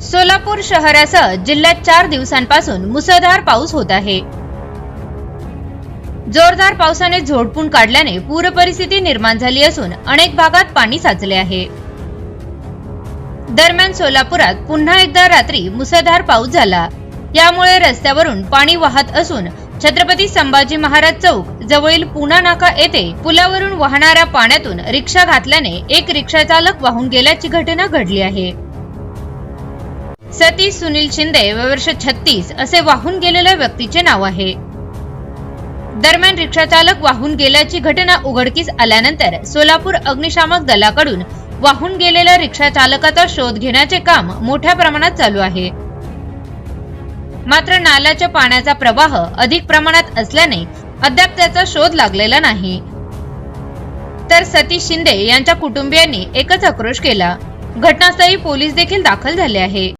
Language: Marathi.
सोलापूर शहरासह जिल्ह्यात चार दिवसांपासून मुसळधार पाऊस होत आहे. जोरदार पावसाने झोडपून काढल्याने पूरपरिस्थिती निर्माण झाली असून अनेक भागात पाणी साचले आहे. दरम्यान सोलापुरात पुन्हा एकदा रात्री मुसळधार पाऊस झाला. यामुळे रस्त्यावरून पाणी वाहत असून छत्रपती संभाजी महाराज चौक जवळील पुना नाका येथे पुलावरून वाहणाऱ्या पाण्यातून रिक्षा घातल्याने एक रिक्षा चालक वाहून गेल्याची घटना घडली आहे. सतीश सुनील शिंदे व वर्ष छत्तीस असे वाहून गेलेल्या व्यक्तीचे नाव आहे. दरम्यान रिक्षा चालक वाहून गेल्याची घटना उघडकीस आल्यानंतर सोलापूर अग्निशामक दलाकडून वाहून गेलेल्या रिक्षा चालकाचा शोध घेण्याचे काम मोठ्या प्रमाणात चालू आहे. मात्र नाल्याच्या पाण्याचा प्रवाह अधिक प्रमाणात असल्याने अद्याप त्याचा शोध लागलेला नाही. तर सतीश शिंदे यांच्या कुटुंबियांनी एकच आक्रोश केला. घटनास्थळी पोलीस देखील दाखल झाले आहे.